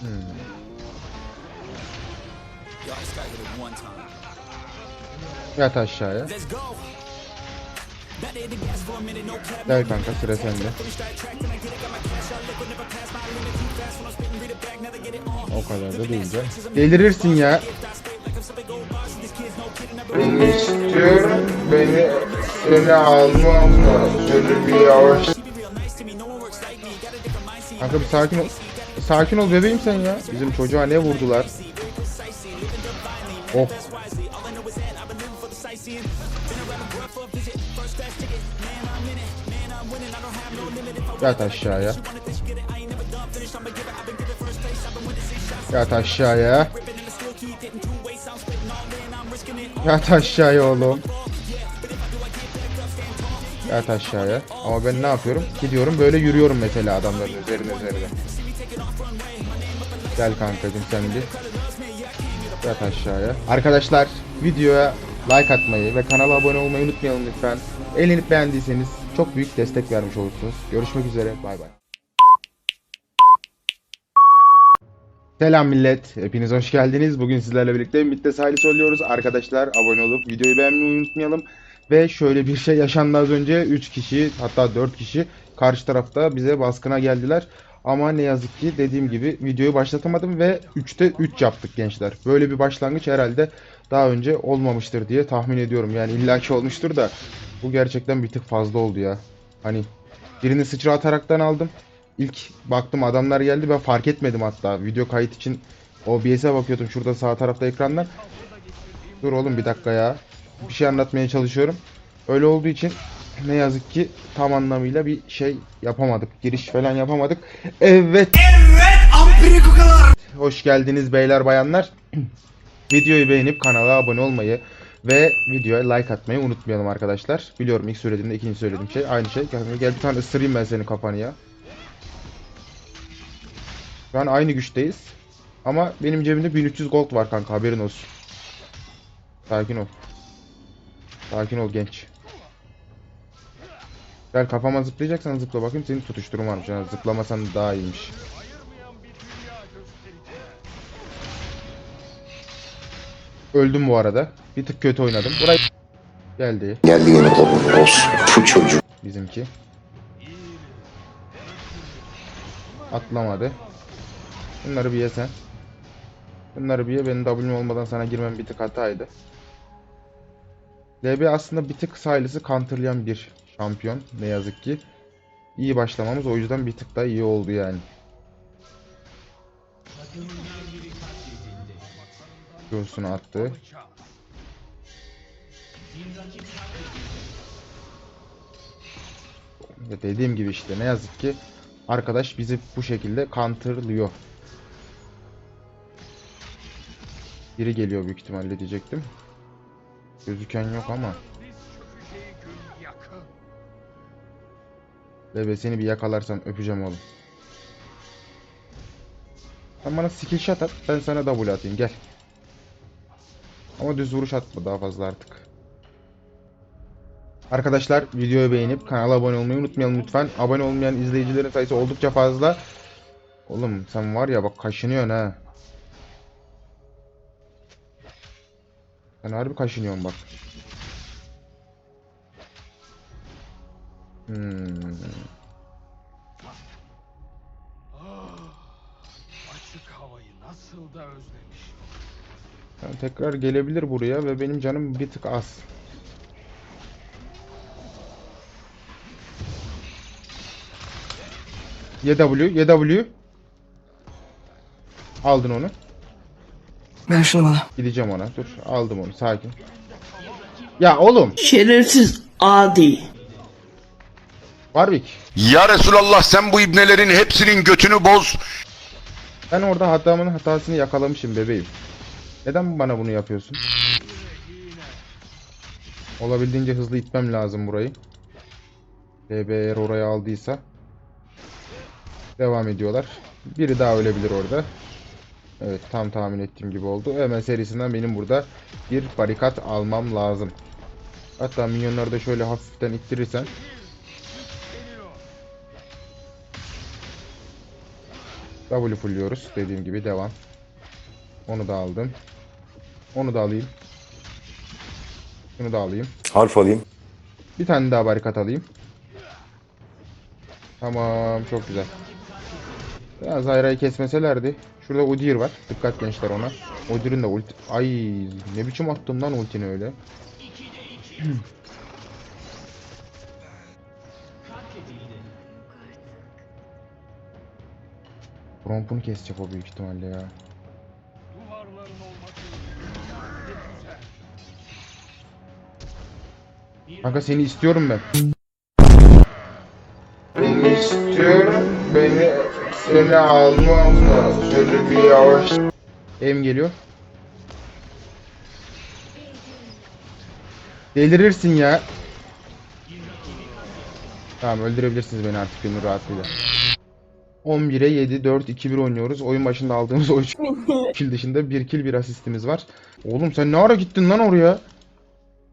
Hmm. Yat aşağıya. Gel kanka sıra sende. O kadar da değil de. Delirirsin ya. Beni istiyorum. Beni seni almam Şöyle bir yavaş. Kanka bir sakin ol. Sakin ol bebeğim sen ya. Bizim çocuğa ne vurdular? Oh. Yat aşağıya. Yat aşağıya. Yat aşağıya oğlum. Yat aşağıya. Ama ben ne yapıyorum? Gidiyorum böyle yürüyorum mesela adamların üzerine üzerine. Gel kankacım sen bir. Yat aşağıya. Arkadaşlar videoya like atmayı ve kanala abone olmayı unutmayalım lütfen. Eğlenip beğendiyseniz çok büyük destek vermiş olursunuz. Görüşmek üzere. Bay bay. Selam millet. Hepiniz hoş geldiniz. Bugün sizlerle birlikte Mid'de sahili söylüyoruz. Arkadaşlar abone olup videoyu beğenmeyi unutmayalım. Ve şöyle bir şey yaşandı az önce. 3 kişi hatta 4 kişi karşı tarafta bize baskına geldiler. Ama ne yazık ki dediğim gibi videoyu başlatamadım ve 3'te 3 yaptık gençler. Böyle bir başlangıç herhalde daha önce olmamıştır diye tahmin ediyorum. Yani illaki olmuştur da bu gerçekten bir tık fazla oldu ya. Hani birini sıçra ataraktan aldım. İlk baktım adamlar geldi ben fark etmedim hatta. Video kayıt için OBS'e bakıyordum şurada sağ tarafta ekrandan. Dur oğlum bir dakika ya. Bir şey anlatmaya çalışıyorum. Öyle olduğu için ne yazık ki tam anlamıyla bir şey yapamadık. Giriş falan yapamadık. Evet. Evet Hoş geldiniz beyler bayanlar. Videoyu beğenip kanala abone olmayı ve videoya like atmayı unutmayalım arkadaşlar. Biliyorum ilk söylediğimde ikinci söylediğim şey aynı şey. Gel gel bir tane ısırayım ben senin kafanı ya. Şu an aynı güçteyiz. Ama benim cebimde 1300 gold var kanka haberin olsun. Sakin ol. Sakin ol genç. Gel kafama zıplayacaksan zıpla bakayım senin tutuşturum varmış. Yani zıplamasan daha iyiymiş. Öldüm bu arada. Bir tık kötü oynadım. Burayı geldi Geldi yine boss. Bu çocuk. bizimki. Atlamadı. Bunları bir ye sen. Bunları bir ye. Benim W'm olmadan sana girmem bir tık hataydı. LB aslında bir tık Silas'ı counterlayan bir şampiyon. Ne yazık ki. İyi başlamamız o yüzden bir tık daha iyi oldu yani. Q'sunu attı. Ya dediğim gibi işte ne yazık ki arkadaş bizi bu şekilde counterlıyor. Biri geliyor büyük ihtimalle diyecektim. Gözüken yok ama. Bebe seni bir yakalarsam öpeceğim oğlum. Sen bana skill shot at ben sana double atayım gel. Ama düz vuruş atma daha fazla artık. Arkadaşlar videoyu beğenip kanala abone olmayı unutmayalım lütfen. Abone olmayan izleyicilerin sayısı oldukça fazla. Oğlum sen var ya bak kaşınıyorsun ha. Sen harbi kaşınıyorsun bak. Hmm. Açık havayı nasıl da özlemiş. Yani tekrar gelebilir buraya ve benim canım bir tık az. YW, YW. Aldın onu. Ver şunu bana. Gideceğim ona. Dur, aldım onu. Sakin. Ya oğlum, Şerefsiz adi. Warwick. Ya Resulallah sen bu ibnelerin hepsinin götünü boz. Ben orada hatamın hatasını yakalamışım bebeğim. Neden bana bunu yapıyorsun? Olabildiğince hızlı itmem lazım burayı. DB eğer oraya aldıysa. Devam ediyorlar. Biri daha ölebilir orada. Evet tam tahmin ettiğim gibi oldu. Hemen serisinden benim burada bir barikat almam lazım. Hatta minyonları da şöyle hafiften ittirirsen. W fullliyoruz. Dediğim gibi devam. Onu da aldım. Onu da alayım. Şunu da alayım. Harf alayım. Bir tane daha barikat alayım. Tamam çok güzel. Ya Zayra'yı kesmeselerdi. Şurada Udyr var. Dikkat gençler ona. Udyr'in de ulti... Ay ne biçim attın lan ultini öyle. Rompunu kesecek o büyük ihtimalle ya. Kanka seni istiyorum ben. Beni istiyorum. Beni seni almam. Şöyle bir yavaş. Em geliyor. Delirirsin ya. Tamam öldürebilirsiniz beni artık gönül rahatlığıyla. 11'e 7, 4, 2, 1 oynuyoruz. Oyun başında aldığımız o 3 kill dışında 1 kill 1 asistimiz var. Oğlum sen ne ara gittin lan oraya?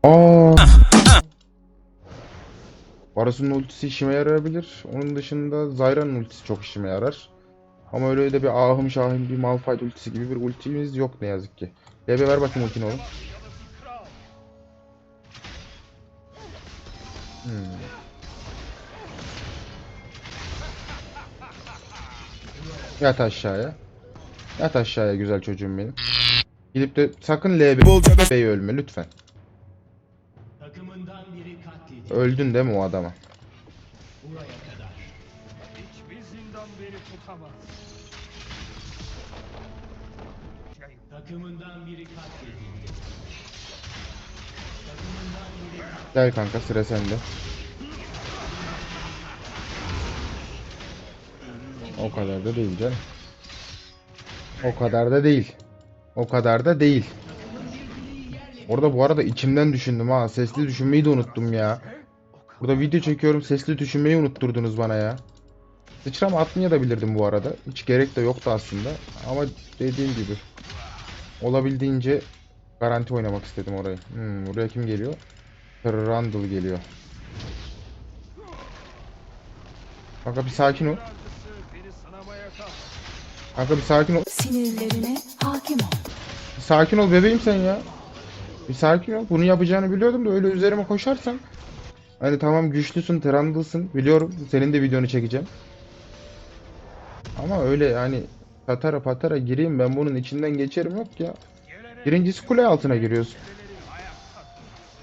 Aa. Varus'un ultisi işime yarayabilir. Onun dışında Zyra'nın ultisi çok işime yarar. Ama öyle de bir ahım şahım bir Malphite ultisi gibi bir ultimiz yok ne yazık ki. DB ver bakayım ultini oğlum. Hmm. Yat aşağıya. Yat aşağıya güzel çocuğum benim. Gidip de sakın LB'yi ölme lütfen. Öldün değil mi o adama? Beni tutamaz. Şey, Gel kanka sıra sende. O kadar da değil canım. O kadar da değil. O kadar da değil. Orada bu arada içimden düşündüm ha. Sesli düşünmeyi de unuttum ya. Burada video çekiyorum sesli düşünmeyi unutturdunuz bana ya. Sıçrama atmaya da bilirdim bu arada. Hiç gerek de yoktu aslında. Ama dediğim gibi. Olabildiğince garanti oynamak istedim orayı. Hmm, buraya kim geliyor? Randall geliyor. Kanka bir sakin ol. Kanka bir sakin ol. Sinirlerine hakim ol. Bir sakin ol bebeğim sen ya. Bir sakin ol. Bunu yapacağını biliyordum da öyle üzerime koşarsan. Hani tamam güçlüsün, Trundle'sın. Biliyorum. Senin de videonu çekeceğim. Ama öyle yani patara patara gireyim ben bunun içinden geçerim yok ya. Birincisi kule altına giriyorsun.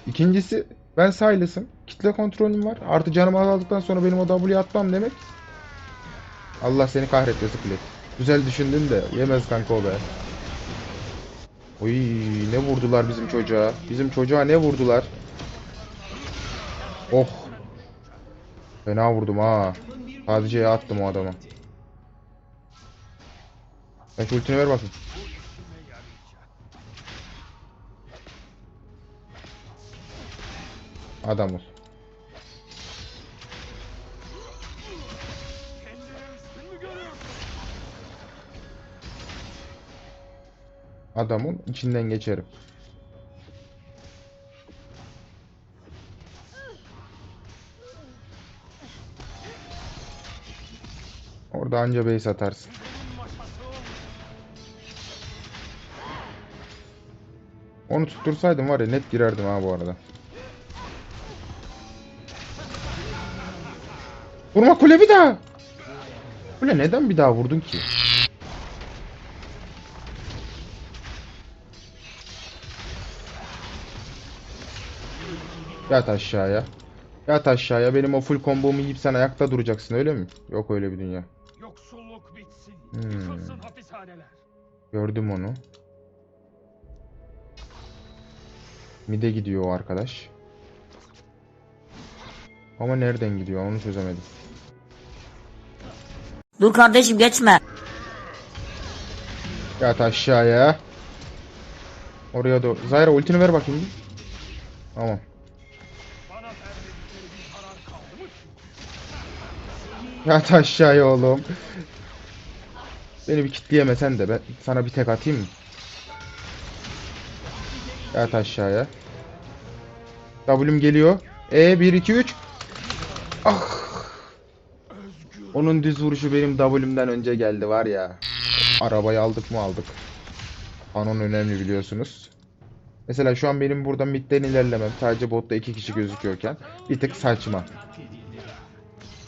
İkincisi ben Silas'ım. Kitle kontrolüm var. Artı canımı azaldıktan sonra benim o W'ye atmam demek. Allah seni kahretmesin Split. Güzel düşündün de yemez kanka o be. Oy ne vurdular bizim çocuğa. Bizim çocuğa ne vurdular. Oh. Fena vurdum ha. Sadece attım o adama. Ben şu ultini ver bakayım. Adam ol. Adamın içinden geçerim. Orada anca base atarsın. Onu tuttursaydım var ya net girerdim ha bu arada. Vurma kule bir daha. Kule neden bir daha vurdun ki? Yat aşağıya. Yat aşağıya. Benim o full kombomu yiyip sen ayakta duracaksın öyle mi? Yok öyle bir dünya. Yoksulluk bitsin. Hmm. Yıkılsın hapishaneler. Gördüm onu. Mide gidiyor o arkadaş. Ama nereden gidiyor onu çözemedim. Dur kardeşim geçme. Yat aşağıya. Oraya doğru. Zyra ultini ver bakayım. Tamam. Yat aşağıya oğlum. Beni bir kitleyemesen de ben sana bir tek atayım mı? Yat aşağıya. W'm geliyor. E 1 2 3. Ah. Onun düz vuruşu benim W'mden önce geldi var ya. Arabayı aldık mı aldık. Anon önemli biliyorsunuz. Mesela şu an benim burada midden ilerlemem sadece botta iki kişi gözüküyorken bir tık saçma.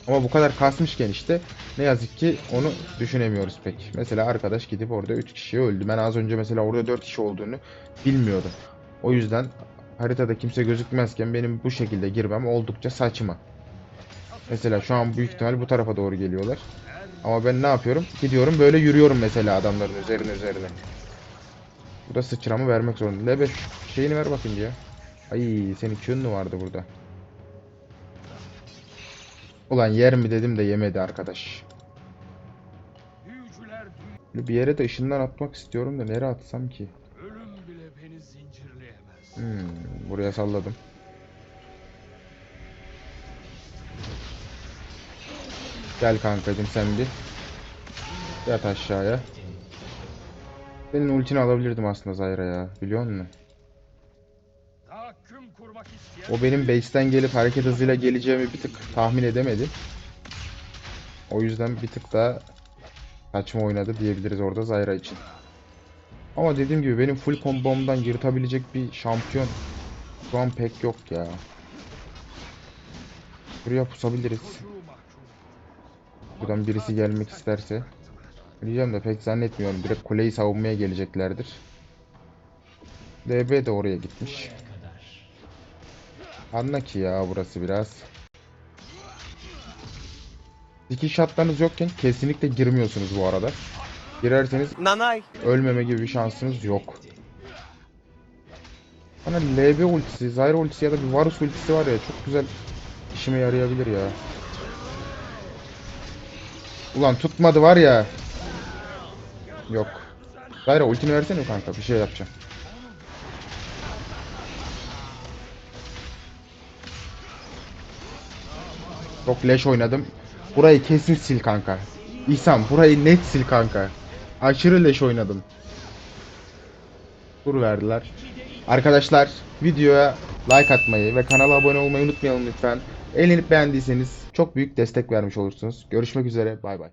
Ama bu kadar kasmışken işte ne yazık ki onu düşünemiyoruz pek. Mesela arkadaş gidip orada 3 kişi öldü. Ben az önce mesela orada 4 kişi olduğunu bilmiyordum. O yüzden haritada kimse gözükmezken benim bu şekilde girmem oldukça saçma. Mesela şu an büyük ihtimal bu tarafa doğru geliyorlar. Ama ben ne yapıyorum? Gidiyorum böyle yürüyorum mesela adamların üzerine üzerine. Bu da sıçramı vermek zorunda. Lebe şeyini ver bakayım ya. Ay senin Q'un vardı burada? Ulan yer mi dedim de yemedi arkadaş. Bir yere de ışından atmak istiyorum da nereye atsam ki? ölüm bile beni zincirleyemez. Hmm, buraya salladım. Gel kankacım sen bir. Yat aşağıya. Senin ultini alabilirdim aslında Zyra ya. Biliyor musun? O benim base'ten gelip hareket hızıyla geleceğimi bir tık tahmin edemedi. O yüzden bir tık daha saçma oynadı diyebiliriz orada Zyra için. Ama dediğim gibi benim full kombomdan yırtabilecek bir şampiyon şu an pek yok ya. Buraya pusabiliriz. Buradan birisi gelmek isterse. Diyeceğim de pek zannetmiyorum. Direkt kuleyi savunmaya geleceklerdir. DB de oraya gitmiş. Anla ki ya burası biraz. Dikiş shotlarınız yokken kesinlikle girmiyorsunuz bu arada. Girerseniz ölmeme gibi bir şansınız yok. Bana LB ultisi, Zyra ultisi ya da bir Varus ultisi var ya çok güzel işime yarayabilir ya. Ulan tutmadı var ya. Yok. Zyra ultini versene kanka bir şey yapacağım. Çok leş oynadım. Burayı kesin sil kanka. İhsan burayı net sil kanka. Aşırı leş oynadım. Tur verdiler. Arkadaşlar videoya like atmayı ve kanala abone olmayı unutmayalım lütfen. Eğlenip beğendiyseniz çok büyük destek vermiş olursunuz. Görüşmek üzere bay bay.